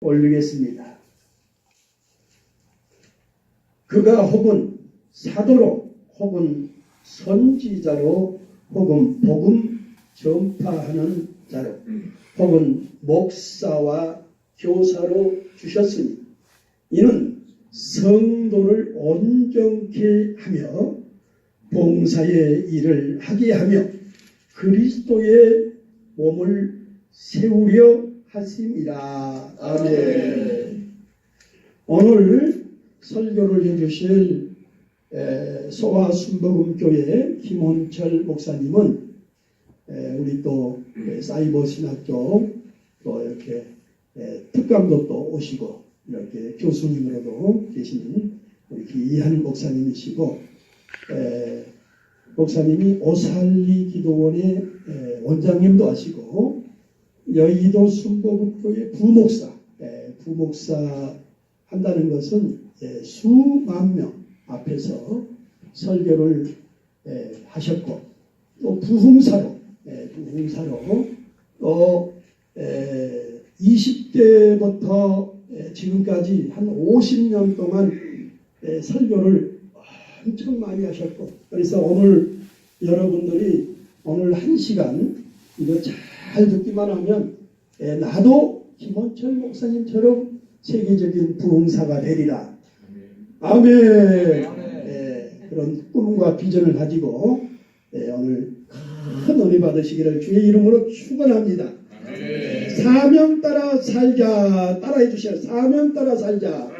올리겠습니다. 그가 혹은 사도로 혹은 선지자로 혹은 복음 전파하는 자로 혹은 목사와 교사로 주셨으니 이는 성도를 온전케 하며 봉사의 일을 하게 하며 그리스도의 몸을 세우려 하심이라. 아멘. 오늘 설교를 해주실 에, 소아 순복음교회 김원철 목사님은 에, 우리 또 에, 사이버 신학교 또 이렇게 에, 특감도 또 오시고 이렇게 교수님으로도 계시는 우리 귀한 목사님이시고 에, 목사님이 오살리 기도원의 에, 원장님도 하시고 여의도 순복음교회 부목사 에, 부목사 한다는 것은 예, 수만 명 앞에서 설교를 예, 하셨고 또 부흥사로 예, 부흥사로 또 예, 20대부터 예, 지금까지 한 50년 동안 예, 설교를 엄청 많이 하셨고 그래서 오늘 여러분들이 오늘 한 시간 이거 잘 듣기만 하면 예, 나도 김원철 목사님처럼 세계적인 부흥사가 되리라. 아멘. 예, 그런 꿈과 비전을 가지고 예, 오늘 큰 은혜 받으시기를 주의 이름으로 축원합니다. 예, 사명 따라 살자 따라해 주세요. 사명 따라 살자.